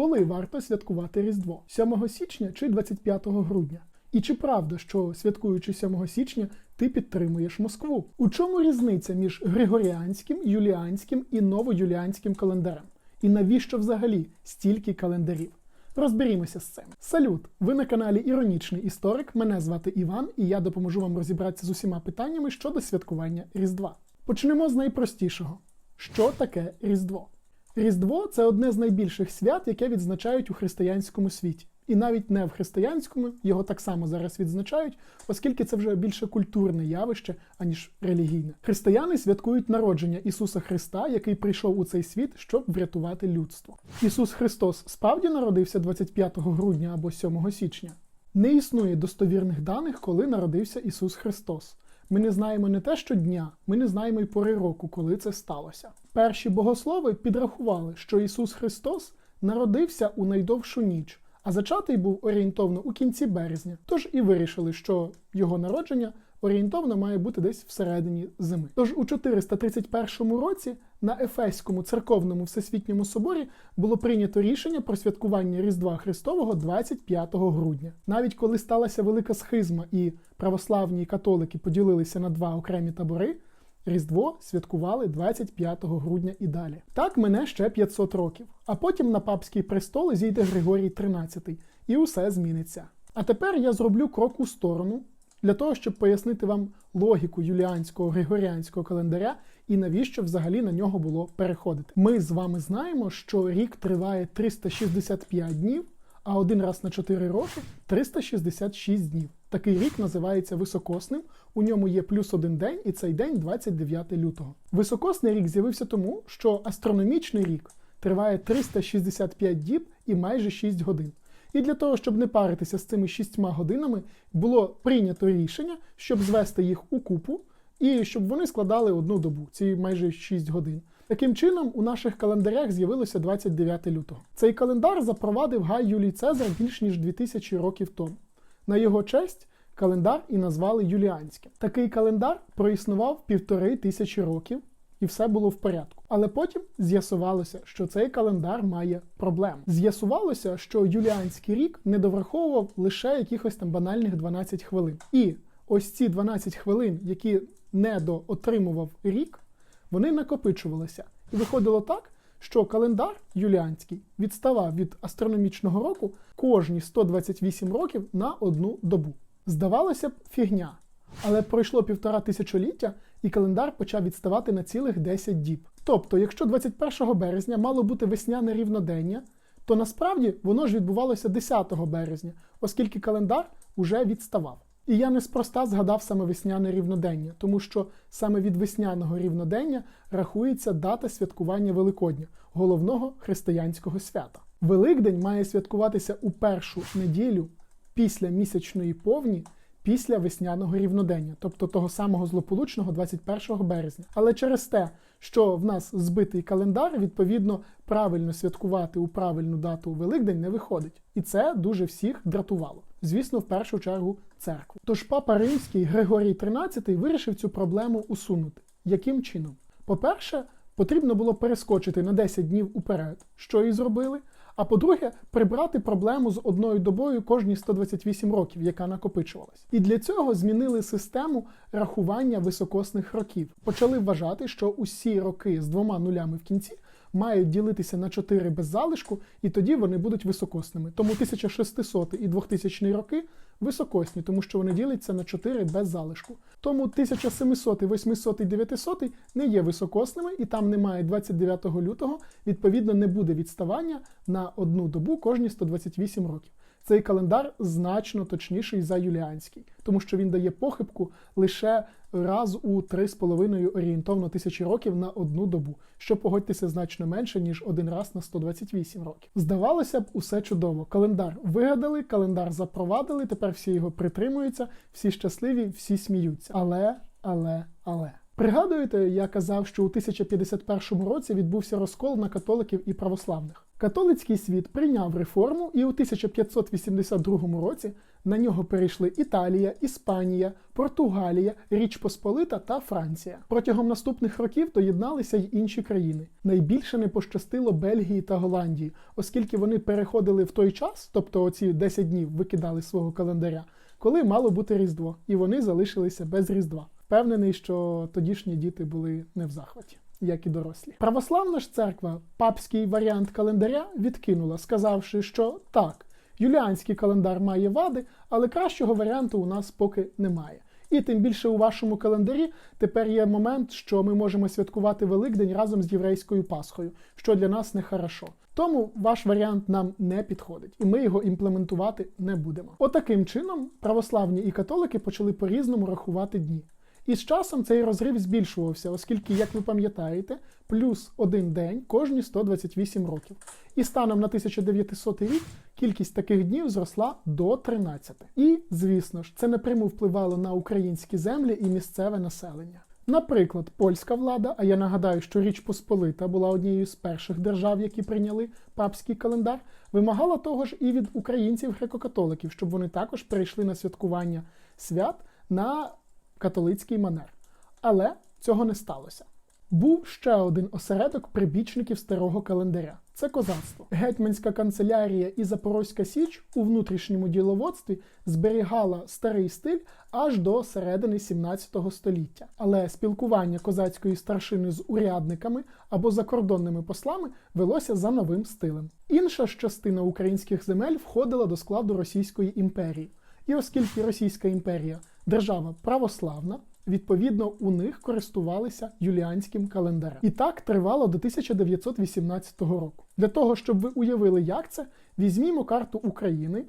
Коли варто святкувати Різдво? 7 січня чи 25 грудня? І чи правда, що святкуючи 7 січня, ти підтримуєш Москву? У чому різниця між григоріанським, юліанським і новоюліанським календарем? І навіщо взагалі стільки календарів? Розберімося з цим. Салют! Ви на каналі Іронічний історик. Мене звати Іван, і я допоможу вам розібратися з усіма питаннями щодо святкування Різдва. Почнемо з найпростішого: що таке Різдво? Різдво це одне з найбільших свят, яке відзначають у християнському світі. І навіть не в християнському його так само зараз відзначають, оскільки це вже більше культурне явище, аніж релігійне. Християни святкують народження Ісуса Христа, який прийшов у цей світ, щоб врятувати людство. Ісус Христос справді народився 25 грудня або 7 січня. Не існує достовірних даних, коли народився Ісус Христос. Ми не знаємо не те, що дня, ми не знаємо й пори року, коли це сталося. Перші богослови підрахували, що Ісус Христос народився у найдовшу ніч, а зачатий був орієнтовно у кінці березня. Тож і вирішили, що його народження орієнтовно має бути десь всередині зими. Тож у 431 році на Ефеському церковному всесвітньому соборі було прийнято рішення про святкування Різдва Христового 25 грудня. Навіть коли сталася велика схизма і православні і католики поділилися на два окремі табори. Різдво святкували 25 грудня і далі. Так мине ще 500 років. А потім на папський престол зійде Григорій XIII, і усе зміниться. А тепер я зроблю крок у сторону для того, щоб пояснити вам логіку юліанського григоріанського календаря і навіщо взагалі на нього було переходити. Ми з вами знаємо, що рік триває 365 днів, а один раз на 4 роки 366 днів. Такий рік називається високосним. У ньому є плюс один день, і цей день 29 лютого. Високосний рік з'явився тому, що астрономічний рік триває 365 діб і майже 6 годин. І для того, щоб не паритися з цими 6 годинами, було прийнято рішення, щоб звести їх у купу і щоб вони складали одну добу, ці майже 6 годин. Таким чином, у наших календарях з'явилося 29 лютого. Цей календар запровадив Гай Юлій Цезар більш ніж 2000 років тому. На його честь календар і назвали Юліанським. Такий календар проіснував півтори тисячі років, і все було в порядку. Але потім з'ясувалося, що цей календар має проблеми. З'ясувалося, що юліанський рік не довраховував лише якихось там банальних 12 хвилин. І ось ці 12 хвилин, які недоотримував рік, вони накопичувалися. І виходило так, що календар юліанський відставав від астрономічного року кожні 128 років на одну добу. Здавалося б, фігня. Але пройшло півтора тисячоліття, і календар почав відставати на цілих 10 діб. Тобто, якщо 21 березня мало бути весняне рівнодення, то насправді воно ж відбувалося 10 березня, оскільки календар уже відставав. І я неспроста згадав саме весняне рівнодення, тому що саме від весняного рівнодення рахується дата святкування Великодня, головного християнського свята. Великдень має святкуватися у першу неділю після місячної повні. Після весняного рівнодення, тобто того самого злополучного 21 березня. Але через те, що в нас збитий календар, відповідно, правильно святкувати у правильну дату Великдень не виходить. І це дуже всіх дратувало. Звісно, в першу чергу церкву. Тож папа римський Григорій XIII вирішив цю проблему усунути. Яким чином? По-перше, потрібно було перескочити на 10 днів уперед, що і зробили. А по-друге, прибрати проблему з одною добою кожні 128 років, яка накопичувалась. І для цього змінили систему рахування високосних років. Почали вважати, що усі роки з двома нулями в кінці мають ділитися на 4 без залишку, і тоді вони будуть високосними. Тому 1600 і 2000 роки високосні, тому що вони діляться на 4 без залишку. Тому 1700, 800 і 900 не є високосними, і там немає 29 лютого, відповідно, не буде відставання на одну добу кожні 128 років. Цей календар значно точніший за юліанський, тому що він дає похибку лише раз у 3,5 орієнтовно тисячі років на одну добу, що погодьтеся значно менше, ніж один раз на 128 років. Здавалося б, усе чудово. Календар вигадали, календар запровадили, тепер всі його притримуються, всі щасливі, всі сміються. Але, але, але. Пригадуєте, я казав, що у 1051 році відбувся розкол на католиків і православних. Католицький світ прийняв реформу і у 1582 році На нього перейшли Італія, Іспанія, Португалія, Річ Посполита та Франція. Протягом наступних років доєдналися й інші країни. Найбільше не пощастило Бельгії та Голландії, оскільки вони переходили в той час, тобто оці 10 днів викидали свого календаря, коли мало бути Різдво, і вони залишилися без Різдва. Впевнений, що тодішні діти були не в захваті. Як і дорослі, православна ж церква папський варіант календаря відкинула, сказавши, що так, юліанський календар має вади, але кращого варіанту у нас поки немає. І тим більше у вашому календарі тепер є момент, що ми можемо святкувати Великдень разом з єврейською Пасхою, що для нас не хорошо. Тому ваш варіант нам не підходить, і ми його імплементувати не будемо. Отаким чином православні і католики почали по-різному рахувати дні. І з часом цей розрив збільшувався, оскільки, як ви пам'ятаєте, плюс один день кожні 128 років. І станом на 1900 рік кількість таких днів зросла до 13. І, звісно ж, це напряму впливало на українські землі і місцеве населення. Наприклад, польська влада, а я нагадаю, що Річ Посполита була однією з перших держав, які прийняли папський календар, вимагала того ж і від українців греко-католиків, щоб вони також перейшли на святкування свят на католицький манер. Але цього не сталося. Був ще один осередок прибічників старого календаря це козацтво. Гетьманська канцелярія і Запорозька Січ у внутрішньому діловодстві зберігала старий стиль аж до середини 17 століття. Але спілкування козацької старшини з урядниками або закордонними послами велося за новим стилем. Інша ж частина українських земель входила до складу Російської імперії. І оскільки Російська імперія держава православна, відповідно у них користувалися юліанським календарем. І так тривало до 1918 року. Для того, щоб ви уявили, як це, візьмімо карту України,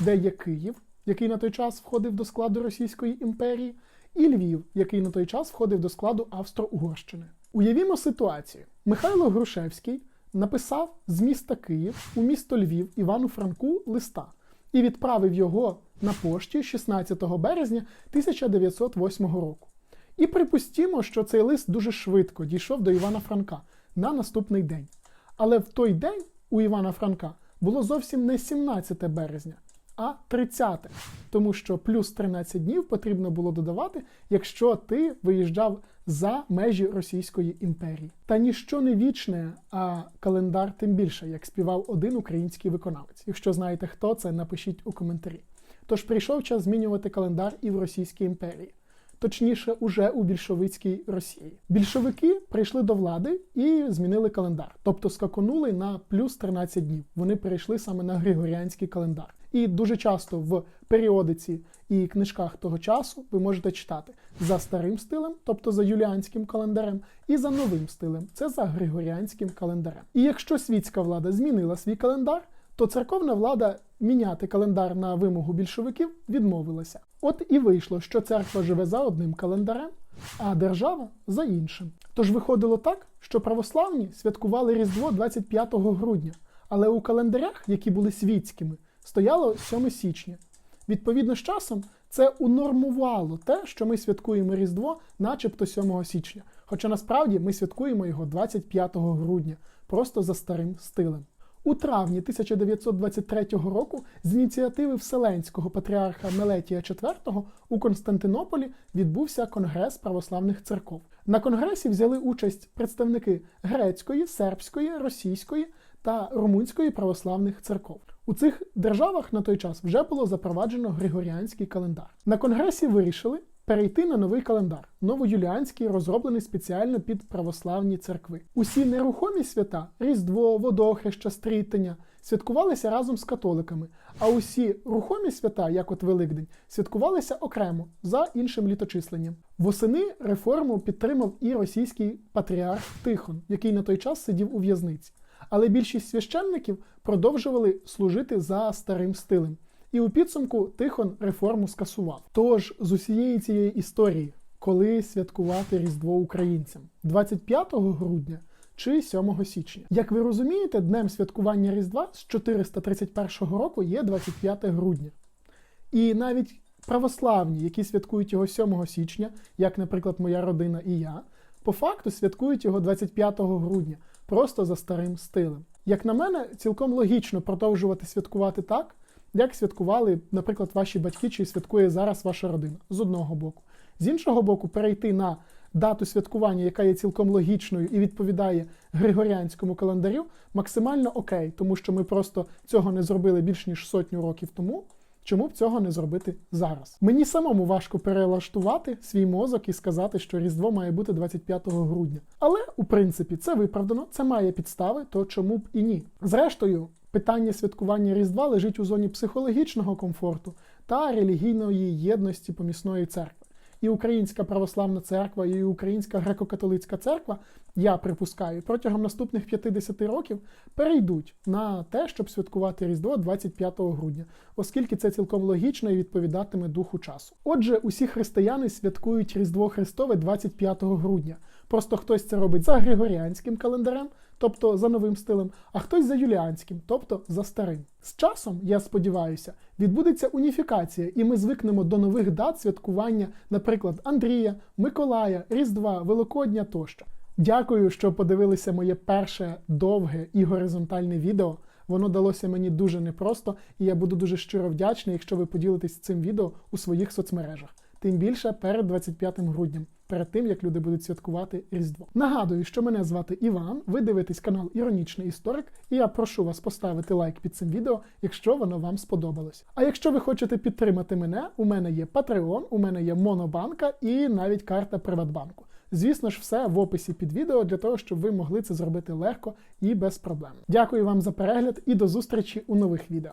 де є Київ, який на той час входив до складу Російської імперії, і Львів, який на той час входив до складу Австро-Угорщини. Уявімо ситуацію. Михайло Грушевський написав з міста Київ у місто Львів Івану Франку листа і відправив його на пошті 16 березня 1908 року. І припустімо, що цей лист дуже швидко дійшов до Івана Франка на наступний день. Але в той день у Івана Франка було зовсім не 17 березня, а 30, тому що плюс 13 днів потрібно було додавати, якщо ти виїжджав за межі Російської імперії. Та ніщо не вічне, а календар тим більше, як співав один український виконавець. Якщо знаєте хто це, напишіть у коментарі. Тож прийшов час змінювати календар і в Російській імперії. Точніше, уже у більшовицькій Росії. Більшовики прийшли до влади і змінили календар, тобто скаконули на плюс 13 днів. Вони перейшли саме на Григоріанський календар. І дуже часто в періодиці і книжках того часу ви можете читати за старим стилем, тобто за юліанським календарем, і за новим стилем це за Григоріанським календарем. І якщо світська влада змінила свій календар, то церковна влада міняти календар на вимогу більшовиків відмовилася. От і вийшло, що церква живе за одним календарем, а держава за іншим. Тож виходило так, що православні святкували Різдво 25 грудня, але у календарях, які були світськими, стояло 7 січня. Відповідно з часом це унормувало те, що ми святкуємо Різдво, начебто 7 січня. Хоча насправді ми святкуємо його 25 грудня, просто за старим стилем. У травні 1923 року з ініціативи Вселенського патріарха Мелетія IV у Константинополі відбувся Конгрес православних церков. На конгресі взяли участь представники грецької, сербської, російської та румунської православних церков. У цих державах на той час вже було запроваджено Григоріанський календар. На конгресі вирішили перейти на новий календар, новоюліанський, розроблений спеціально під православні церкви. Усі нерухомі свята Різдво, Водохреща, Стрітення святкувалися разом з католиками, а усі рухомі свята, як от Великдень, святкувалися окремо за іншим літочисленням. Восени реформу підтримав і російський патріарх Тихон, який на той час сидів у в'язниці. Але більшість священників продовжували служити за старим стилем. І у підсумку Тихон реформу скасував. Тож з усієї цієї історії, коли святкувати Різдво українцям 25 грудня чи 7 січня. Як ви розумієте, днем святкування Різдва з 431 року є 25 грудня. І навіть православні, які святкують його 7 січня, як, наприклад, моя родина і я, по факту святкують його 25 грудня, просто за старим стилем. Як на мене, цілком логічно продовжувати святкувати так, як святкували, наприклад, ваші батьки чи святкує зараз ваша родина з одного боку. З іншого боку, перейти на дату святкування, яка є цілком логічною і відповідає григоріанському календарю, максимально окей, тому що ми просто цього не зробили більш ніж сотню років тому. Чому б цього не зробити зараз? Мені самому важко перелаштувати свій мозок і сказати, що Різдво має бути 25 грудня. Але у принципі це виправдано, це має підстави, то чому б і ні? Зрештою, питання святкування Різдва лежить у зоні психологічного комфорту та релігійної єдності помісної церкви. І Українська православна церква, і Українська греко-католицька церква, я припускаю, протягом наступних 50 років перейдуть на те, щоб святкувати Різдво 25 грудня, оскільки це цілком логічно і відповідатиме духу часу. Отже, усі християни святкують Різдво Христове 25 грудня. Просто хтось це робить за григоріанським календарем, тобто за новим стилем, а хтось за юліанським, тобто за старим. З часом, я сподіваюся, відбудеться уніфікація, і ми звикнемо до нових дат святкування, наприклад, Андрія, Миколая, Різдва, Великодня тощо. Дякую, що подивилися моє перше довге і горизонтальне відео. Воно далося мені дуже непросто, і я буду дуже щиро вдячний, якщо ви поділитесь цим відео у своїх соцмережах. Тим більше перед 25 грудням, перед тим як люди будуть святкувати Різдво. Нагадую, що мене звати Іван. Ви дивитесь канал Іронічний Історик, і я прошу вас поставити лайк під цим відео, якщо воно вам сподобалось. А якщо ви хочете підтримати мене, у мене є Patreon, у мене є Монобанка і навіть карта Приватбанку. Звісно ж, все в описі під відео для того, щоб ви могли це зробити легко і без проблем. Дякую вам за перегляд і до зустрічі у нових відео.